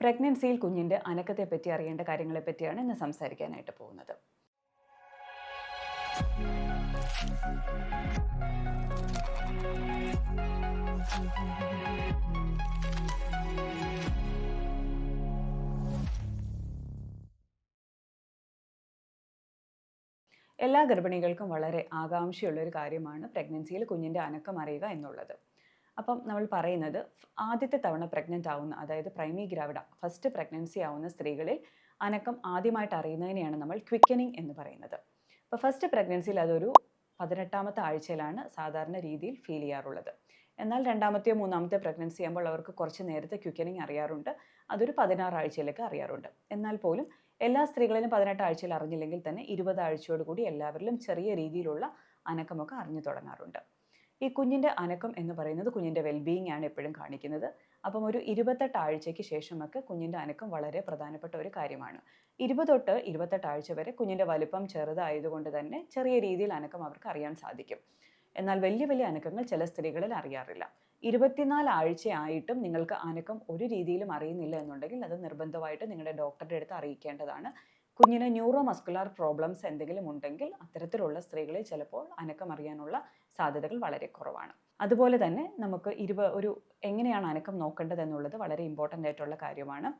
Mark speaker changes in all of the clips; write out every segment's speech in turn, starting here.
Speaker 1: പ്രഗ്നൻസിയിൽ കുഞ്ഞിന്റെ അനക്കത്തെ പറ്റി അറിയേണ്ട കാര്യങ്ങളെ പറ്റിയാണ് ഇന്ന് സംസാരിക്കാനായിട്ട് പോകുന്നത്. എല്ലാ ഗർഭിണികൾക്കും വളരെ ആകാംക്ഷയുള്ള ഒരു കാര്യമാണ് പ്രഗ്നൻസിയിൽ കുഞ്ഞിന്റെ അനക്കം അറിയുക എന്നുള്ളത്. അപ്പം നമ്മൾ പറയുന്നത് ആദ്യത്തെ തവണ പ്രഗ്നന്റ് ആവുന്ന അതായത് പ്രൈമി ഗ്രാവിഡ ഫസ്റ്റ് പ്രഗ്നൻസി ആവുന്ന സ്ത്രീകളിൽ അനക്കം ആദ്യമായിട്ട് അറിയുന്നതിനെയാണ് നമ്മൾ ക്വിക്കനിങ് എന്ന് പറയുന്നത്. അപ്പോൾ ഫസ്റ്റ് പ്രഗ്നൻസിയിൽ അതൊരു പതിനെട്ടാമത്തെ ആഴ്ചയിലാണ് സാധാരണ രീതിയിൽ ഫീൽ ചെയ്യാറുള്ളത്. എന്നാൽ രണ്ടാമത്തെയോ മൂന്നാമത്തെ പ്രഗ്നൻസി ആകുമ്പോൾ അവർക്ക് കുറച്ച് നേരത്തെ ക്വിക്കനിങ് അറിയാറുണ്ട് അതൊരു പതിനാറ് ആഴ്ചയിലേക്ക് അറിയാറുണ്ട്. എന്നാൽ പോലും എല്ലാ സ്ത്രീകളിലും പതിനെട്ട് ആഴ്ചയിൽ അറിഞ്ഞില്ലെങ്കിൽ തന്നെ ഇരുപത് ആഴ്ചയോടുകൂടി എല്ലാവരിലും ചെറിയ രീതിയിലുള്ള അനക്കമൊക്കെ അറിഞ്ഞു തുടങ്ങാറുണ്ട്. ഈ കുഞ്ഞിന്റെ അനക്കം എന്ന് പറയുന്നത് കുഞ്ഞിന്റെ വെൽബീയിങ് ആണ് എപ്പോഴും കാണിക്കുന്നത്. അപ്പം ഒരു ഇരുപത്തെട്ട് ആഴ്ചയ്ക്ക് ശേഷമൊക്കെ കുഞ്ഞിന്റെ അനക്കം വളരെ പ്രധാനപ്പെട്ട ഒരു കാര്യമാണ്. ഇരുപത് തൊട്ട് ഇരുപത്തെട്ട് ആഴ്ച വരെ കുഞ്ഞിന്റെ വലുപ്പം ചെറുതായതുകൊണ്ട് തന്നെ ചെറിയ രീതിയിൽ അനക്കം അവർക്ക് അറിയാൻ സാധിക്കും. എന്നാൽ വലിയ വലിയ അനക്കങ്ങൾ ചില സ്ത്രീകളിൽ അറിയാറില്ല. ഇരുപത്തിനാല് ആഴ്ചയായിട്ടും നിങ്ങൾക്ക് അനക്കം ഒരു രീതിയിലും അറിയുന്നില്ല എന്നുണ്ടെങ്കിൽ അത് നിർബന്ധമായിട്ട് നിങ്ങളുടെ ഡോക്ടറുടെ അടുത്ത് അറിയിക്കേണ്ടതാണ്. കുഞ്ഞിന് ന്യൂറോ മസ്കുലാർ പ്രോബ്ലംസ് എന്തെങ്കിലും ഉണ്ടെങ്കിൽ അത്തരത്തിലുള്ള സ്ത്രീകളെ ചിലപ്പോൾ അനക്കമറിയാനുള്ള സാധ്യതകൾ വളരെ കുറവാണ്. അതുപോലെ തന്നെ നമുക്ക് ഇരുപ ഒരു എങ്ങനെയാണ് അനക്കം നോക്കേണ്ടത് എന്നുള്ളത് വളരെ ഇമ്പോർട്ടന്റ് ആയിട്ടുള്ള കാര്യമാണ്.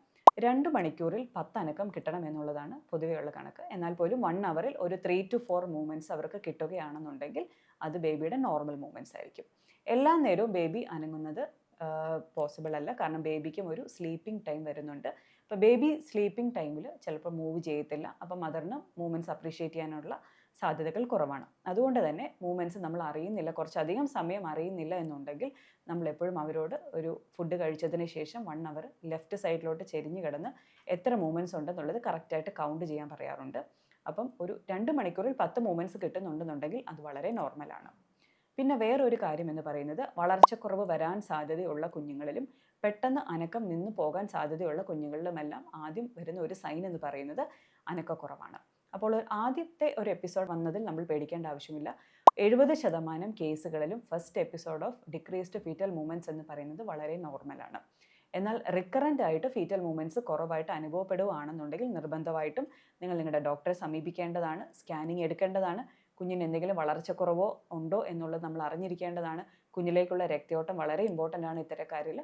Speaker 1: രണ്ട് മണിക്കൂറിൽ പത്ത് അനക്കം കിട്ടണം എന്നുള്ളതാണ് പൊതുവെയുള്ള കണക്ക്. എന്നാൽ പോലും വൺ അവറിൽ ഒരു ത്രീ ടു ഫോർ മൂവ്മെന്റ്സ് അവർക്ക് കിട്ടുകയാണെന്നുണ്ടെങ്കിൽ അത് ബേബിയുടെ നോർമൽ മൂവ്മെന്റ്സ് ആയിരിക്കും. എല്ലാ നേരവും ബേബി അനങ്ങുന്നത് പോസിബിൾ അല്ല. കാരണം ബേബിക്കും ഒരു സ്ലീപ്പിംഗ് ടൈം വരുന്നുണ്ട്. അപ്പോൾ ബേബി സ്ലീപ്പിംഗ് ടൈമിൽ ചിലപ്പോൾ മൂവ് ചെയ്യത്തില്ല. അപ്പോൾ മദറിന് മൂവ്മെന്റ്സ് അപ്രീഷിയേറ്റ് ചെയ്യാനുള്ള സാധ്യതകൾ കുറവാണ്. അതുകൊണ്ട് തന്നെ മൂവ്മെന്റ്സ് നമ്മൾ അറിയുന്നില്ല. കുറച്ചധികം സമയം അറിയുന്നില്ല എന്നുണ്ടെങ്കിൽ നമ്മൾ എപ്പോഴും അവരോട് ഒരു ഫുഡ് കഴിച്ചതിന് ശേഷം വൺ അവർ ലെഫ്റ്റ് സൈഡിലോട്ട് ചെരിഞ്ഞ് കിടന്ന് എത്ര മൂവ്മെന്റ്സ് ഉണ്ടെന്നുള്ളത് കറക്റ്റായിട്ട് കൗണ്ട് ചെയ്യാൻ പറയാറുണ്ട്. അപ്പം ഒരു രണ്ട് മണിക്കൂറിൽ പത്ത് മൂവ്മെന്റ്സ് കിട്ടുന്നുണ്ടെന്നുണ്ടെങ്കിൽ അത് വളരെ നോർമലാണ് പിന്നെ വേറൊരു കാര്യം എന്ന് പറയുന്നത് വളർച്ചക്കുറവ് വരാൻ സാധ്യതയുള്ള കുഞ്ഞുങ്ങളിലും പെട്ടെന്ന് അനക്കം നിന്നു പോകാൻ സാധ്യതയുള്ള കുഞ്ഞുങ്ങളിലുമെല്ലാം ആദ്യം വരുന്ന ഒരു സൈൻ എന്ന് പറയുന്നത് അനക്കക്കുറവാണ്. അപ്പോൾ ആദ്യത്തെ ഒരു എപ്പിസോഡ് വന്നതിൽ നമ്മൾ പേടിക്കേണ്ട ആവശ്യമില്ല. എഴുപത് ശതമാനം കേസുകളിലും first episode of decreased fetal movements എന്ന് പറയുന്നത് വളരെ നോർമലാണ് എന്നാൽ റിക്കറന്റ് ആയിട്ട് ഫീറ്റൽ മൂവ്മെന്റ്സ് കുറവായിട്ട് അനുഭവപ്പെടുകയാണെന്നുണ്ടെങ്കിൽ നിർബന്ധമായിട്ടും നിങ്ങൾ നിങ്ങളുടെ ഡോക്ടറെ സമീപിക്കേണ്ടതാണ് സ്കാനിങ് എടുക്കേണ്ടതാണ് കുഞ്ഞിന് എന്തെങ്കിലും വളർച്ചക്കുറവോ ഉണ്ടോ എന്നുള്ളത് നമ്മൾ അറിഞ്ഞിരിക്കേണ്ടതാണ്. കുഞ്ഞിലേക്കുള്ള രക്തയോട്ടം വളരെ ഇമ്പോർട്ടന്റ് ആണ് ഇത്തരക്കാരിൽ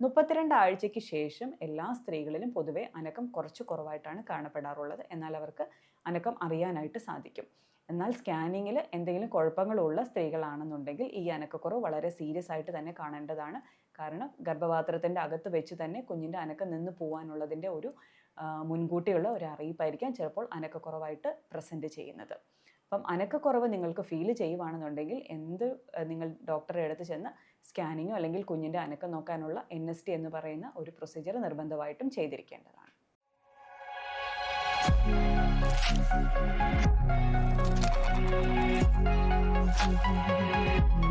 Speaker 1: മുപ്പത്തിരണ്ട് ആഴ്ചയ്ക്ക് ശേഷം എല്ലാ സ്ത്രീകളിലും പൊതുവെ അനക്കം കുറച്ച് കുറവായിട്ടാണ് കാണപ്പെടാറുള്ളത്. എന്നാൽ അവർക്ക് അനക്കം അറിയാനായിട്ട് സാധിക്കും. എന്നാൽ സ്കാനിങ്ങിൽ എന്തെങ്കിലും കുഴപ്പങ്ങളുള്ള സ്ത്രീകളാണെന്നുണ്ടെങ്കിൽ ഈ അനക്കക്കുറവ് വളരെ സീരിയസ് ആയിട്ട് തന്നെ കാണേണ്ടതാണ്. കാരണം ഗർഭപാത്രത്തിന്റെ അകത്ത് വെച്ച് തന്നെ കുഞ്ഞിന്റെ അനക്കം നിന്ന് പോകാനുള്ളതിന്റെ ഒരു മുൻകൂട്ടിയുള്ള ഒരു അറിയിപ്പായിരിക്കാം ചിലപ്പോൾ അനക്കക്കുറവായിട്ട് പ്രസന്റ് ചെയ്യുന്നത്. അപ്പം അനക്കക്കുറവ് നിങ്ങൾക്ക് ഫീൽ ചെയ്യുവാണെന്നുണ്ടെങ്കിൽ എന്ത് നിങ്ങൾ ഡോക്ടറെ അടുത്ത് ചെന്ന് സ്കാനിങ്ങോ അല്ലെങ്കിൽ കുഞ്ഞിന്റെ അനക്കം നോക്കാനുള്ള എൻ എസ് ടി എന്ന് പറയുന്ന ഒരു പ്രൊസീജിയർ നിർബന്ധമായിട്ടും ചെയ്തിരിക്കേണ്ടതാണ് Thank you.